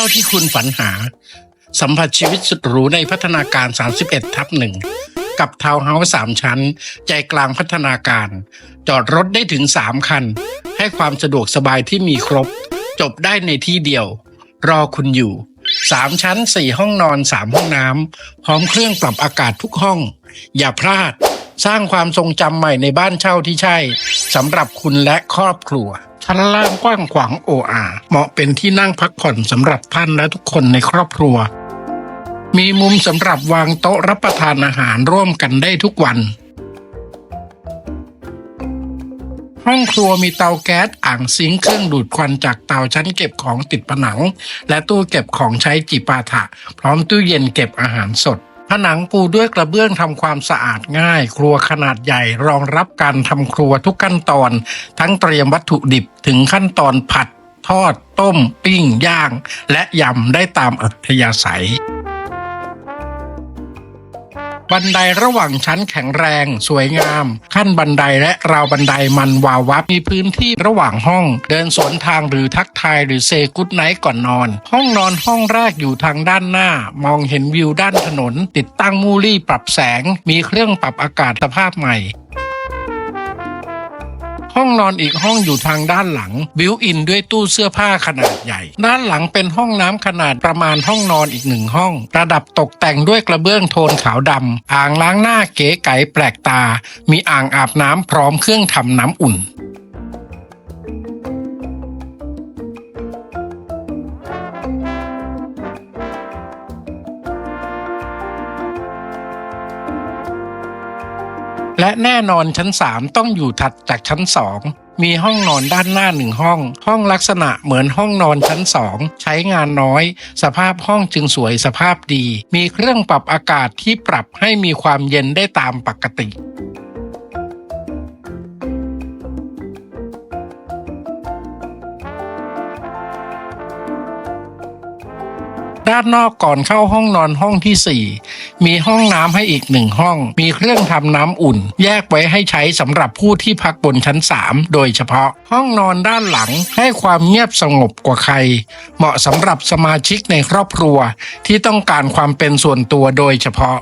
ช่าที่คุณฝันหา สัมผัสชีวิตสุดหรูในพัฒนาการ 31 ทับหนึ่งกับทาวน์เฮาส์สามชั้น ใจกลางพัฒนาการ จอดรถได้ถึง 3 คัน ให้ความสะดวกสบายที่มีครบ จบได้ในที่เดียว รอคุณอยู่ 3 ชั้น 4 ห้องนอน 3 ห้องน้ำพร้อมเครื่องปรับอากาศทุกห้อง อย่าพลาด สร้างความทรงจำใหม่ในบ้านเช่าที่ใช่สำหรับคุณและครอบครัว ชั้นล่างกว้างขวางโออาเหมาะเป็นที่นั่งพักผ่อนสำหรับท่านและทุกคนในครอบครัว มีมุมสำหรับวางโต๊ะรับประทานอาหารร่วมกันได้ทุกวัน ห้องครัวมีเตาแก๊สอ่างซิงค์เครื่องดูดควันจากเตาชั้นเก็บของติดผนัง และตู้เก็บของใช้จิปาถะ พร้อมตู้เย็นเก็บอาหารสด ผนังปูด้วยกระเบื้องทำความสะอาดง่าย ครัวขนาดใหญ่รองรับการทำครัวทุกขั้นตอน ทั้งเตรียมวัตถุดิบถึงขั้นตอนผัด ทอด ต้ม ปิ้ง ย่าง และยำได้ตามอัธยาศัย บันไดระหว่างชั้นแข็งแรง สวยงาม ขั้นบันไดและราวบันไดมันวาววับมีพื้นที่ระหว่างห้อง เดินสวนทางหรือทักทายหรือเซกุดไนท์ก่อนนอน ห้องนอนห้องแรกอยู่ทางด้านหน้า มองเห็นวิวด้านถนน ติดตั้งมูลี่ปรับแสง มีเครื่องปรับอากาศสภาพใหม่ ห้องนอนอีกห้องอยู่ทางด้านหลัง บิวอินด้วยตู้เสื้อผ้าขนาดใหญ่ ด้านหลังเป็นห้องน้ำขนาดประมาณห้องนอนอีกหนึ่งห้อง ระดับตกแต่งด้วยกระเบื้องโทนขาวดำอ่างล้างหน้าเก๋ไก๋แปลกตา มีอ่างอาบน้ำพร้อมเครื่องทำน้ำอุ่น และแน่นอนชั้น 3 ต้องอยู่ถัดจากชั้น 2 มีห้องนอนด้านหน้าหนึ่งห้อง ห้องลักษณะเหมือนห้องนอนชั้น 2 ใช้งานน้อย สภาพห้องจึงสวยสภาพดี มีเครื่องปรับอากาศที่ปรับให้มีความเย็นได้ตามปกติ ด้านนอกก่อนเข้าห้องนอนห้องที่ 4 มีห้องน้ำให้อีกหนึ่งห้อง มีเครื่องทำน้ำอุ่น แยกไว้ให้ใช้สำหรับผู้ที่พักบนชั้น 3 โดยเฉพาะ ห้องนอนด้านหลังให้ความเงียบสงบกว่าใคร เหมาะสำหรับสมาชิกในครอบครัว ที่ต้องการความเป็นส่วนตัวโดยเฉพาะ